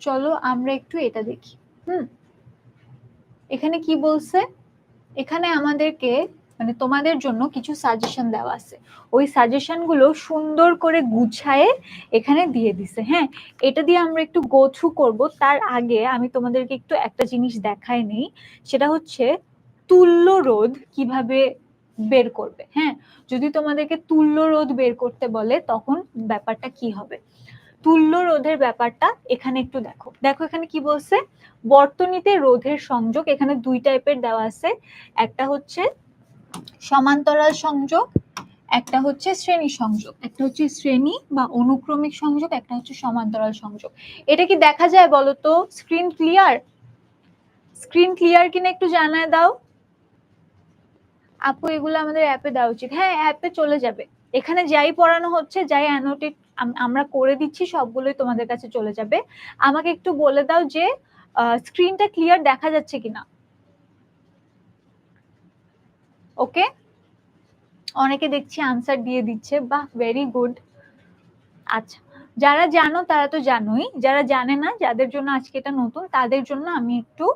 চলো আমরা একটু এটা দেখি। হুম? এখানে কি বলছে? এখানে আমাদেরকে মানে তোমাদের জন্য কিছু সাজেশন দেওয়া আছে। ওই সাজেশনগুলো সুন্দর করে গুছায়ে এখানে দিয়ে দিছে হ্যাঁ? এটা দিয়ে আমরা একটু গো থ্রু করব। তার আগে আমি তোমাদেরকে একটু একটা জিনিস দেখাই নেই। সেটা হচ্ছে তুল্য রোধ কীভাবে বের করবে হ্যাঁ? যদি তোমাদেরকে তুল্য রোধ বের করতে বলে, তখন ব্যাপারটা কি হবে? তুল্য রোধের ব্যাপারটা এখানে একটু দেখো। দেখো এখানে কি বলছে? বর্তনীতে রোধের সংযোগ এখানে দুই টাইপের দেওয়া আছে। একটা হচ্ছে সমান্তরাল সংযোগ, একটা হচ্ছে শ্রেণি সংযোগ। একটা হচ্ছে শ্রেণি বা অনুক্রমিক সংযোগ, একটা হচ্ছে সমান্তরাল সংযোগ। এটা কি দেখা যায় বলো তো স্ক্রিন ক্লিয়ার স্ক্রিন ক্লিয়ার কিনা একটু জানায় দাও। আপু, এগুলো আমাদের অ্যাপে দেওয়া উচিত। হ্যাঁ অ্যাপে চলে যাবে। এখানে যাই পড়ানো হচ্ছে, যাই অ্যানোটেট আমরা করে দিচ্ছি, সবগুলোই তোমাদের কাছে চলে যাবে। আমাকে একটু বলে দাও যে স্ক্রিনটা ক্লিয়ার দেখা যাচ্ছে কিনা? ওকে অনেকে দেখছি আনসার দিয়ে দিচ্ছে, বাহ ভেরি গুড আচ্ছা যারা জানো তারা তো জানোই। যারা জানে না, যাদের জন্য আজকে এটা নতুন, তাদের জন্য আমি একটু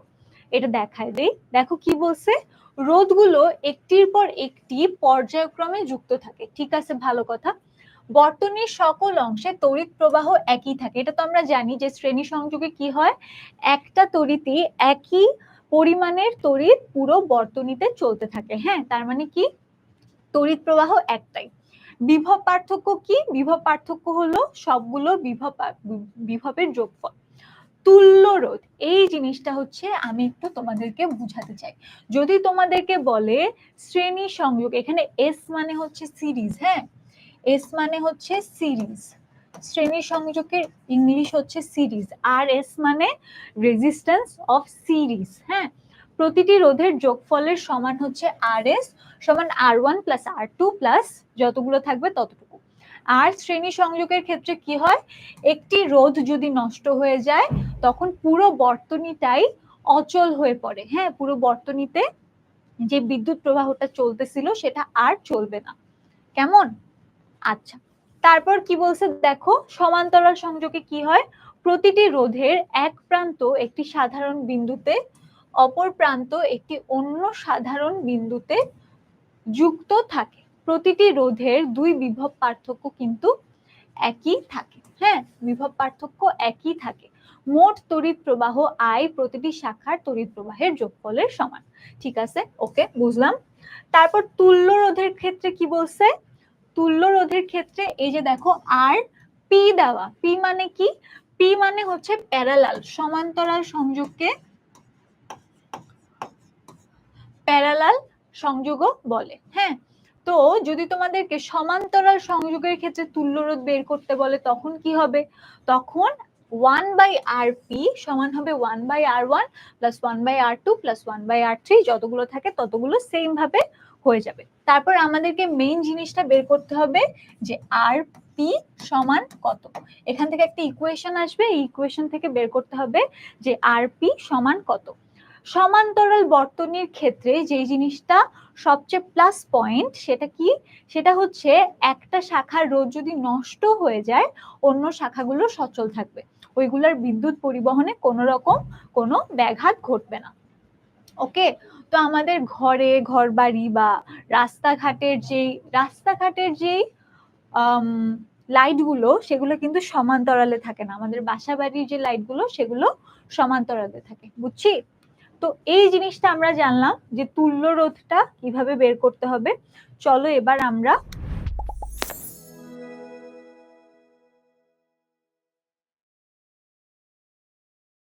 এটা দেখাই দিই। দেখো কি বলছে? রোধগুলো একটির পর একটি পর্যায়ক্রমে যুক্ত থাকে। ঠিক আছে, ভালো কথা। বর্তনীর সকল অংশে তড়িৎ প্রবাহ একই থাকে। এটা তো আমরা জানি যে শ্রেণি সংযোগে কি হয়? একটা তড়িৎই একই পরিমাণের তড়িৎ পুরো বর্তনীতে চলতে থাকে। হ্যাঁ তার মানে কি? তড়িৎ প্রবাহ একটাই। বিভব পার্থক্য কি? বিভব পার্থক্য হলো সবগুলো বিভব বিভবের যোগফল। তুল্য রোধ, এই জিনিসটা হচ্ছে আমি একটু তোমাদেরকে বুঝাতে চাই। যদি তোমাদেরকে বলে শ্রেণি সংযোগ, এখানে এস মানে হচ্ছে সিরিজ হ্যাঁ? এস মানে হচ্ছে সিরিজ শ্রেণি সংযোগের ইংলিশ হচ্ছে সিরিজ আর এস মানে রেজিস্ট্যান্স অফ সিরিজ হ্যাঁ? প্রতিটি রোধের যোগফলের সমান হচ্ছে আর এস সমান R one plus R two plus যতগুলো থাকবে ততটুকু। আর শ্রেণি সংযোগের ক্ষেত্রে কি হয়? একটি রোধ যদি নষ্ট হয়ে যায়, তখন পুরো বর্তনীটাই অচল হয়ে পড়ে হ্যাঁ? পুরো বর্তনীতে যে বিদ্যুৎ প্রবাহটা চলতেছিল সেটা আর চলবে না। কেমন? আচ্ছা তারপর কি বলছে দেখো, সমান্তরাল সংযোগে কি হয়? প্রতিটি রোধের এক প্রান্ত একটি সাধারণ বিন্দুতে, অপর প্রান্ত একটি অন্য সাধারণ বিন্দুতে যুক্ত থাকে। প্রতিটি রোধের দুই বিভব পার্থক্য কিন্তু একই থাকে। হ্যাঁ বিভব পার্থক্য একই থাকে। মোট তড়িৎ প্রবাহ আই প্রতিটি শাখার তড়িৎ প্রবাহের যোগফলের সমান। ঠিক আছে? ওকে, বুঝলাম? তারপর তুল্য রোধের ক্ষেত্রে কি বলছে? তুল্য রোধের ক্ষেত্রে এই যে দেখো আর পি দেওয়া পি মানে কি? পি মানে হচ্ছে প্যারালাল সমান্তরাল সংযোগকে প্যারালাল সংযোগও বলে হ্যাঁ? তো যদি তোমাদেরকে সমান্তরাল সংযোগের ক্ষেত্রে তুল্যরোধ বের করতে বলে, তখন কি হবে? তখন ওয়ান বাই আর পি সমান হবে one by R one plus one by R two plus one by R three যতগুলো থাকে ততগুলো সেম ভাবে হয়ে যাবে। তারপর আমাদেরকে মেইন জিনিসটা বের করতে হবে যে আর পি সমান কত। এখান থেকে একটা ইকুয়েশন আসবে, এই ইকুয়েশন থেকে বের করতে হবে যে আর পি সমান কত। সমান্তরাল বর্তনীর ক্ষেত্রে যে জিনিসটা সবচেয়ে প্লাস পয়েন্ট সেটা কি? সেটা হচ্ছে একটা শাখার রোধ যদি নষ্ট হয়ে যায়, অন্য শাখাগুলো সচল থাকবে। ওইগুলোর বিদ্যুৎ পরিবহনে কোনো রকম কোনো ব্যাঘাত ঘটবে না। ওকে তো আমাদের ঘরে ঘর বাড়ি বা রাস্তাঘাটের যেই রাস্তাঘাটের যেই লাইটগুলো সেগুলো কিন্তু সমান্তরালে থাকে না। আমাদের বাসা বাড়ির যে লাইটগুলো সেগুলো সমান্তরালে থাকে। বুঝছি? তো এই জিনিসটা আমরা জানলাম যে তুল্য রোধটা কীভাবে বের করতে হবে। চলো এবার আমরা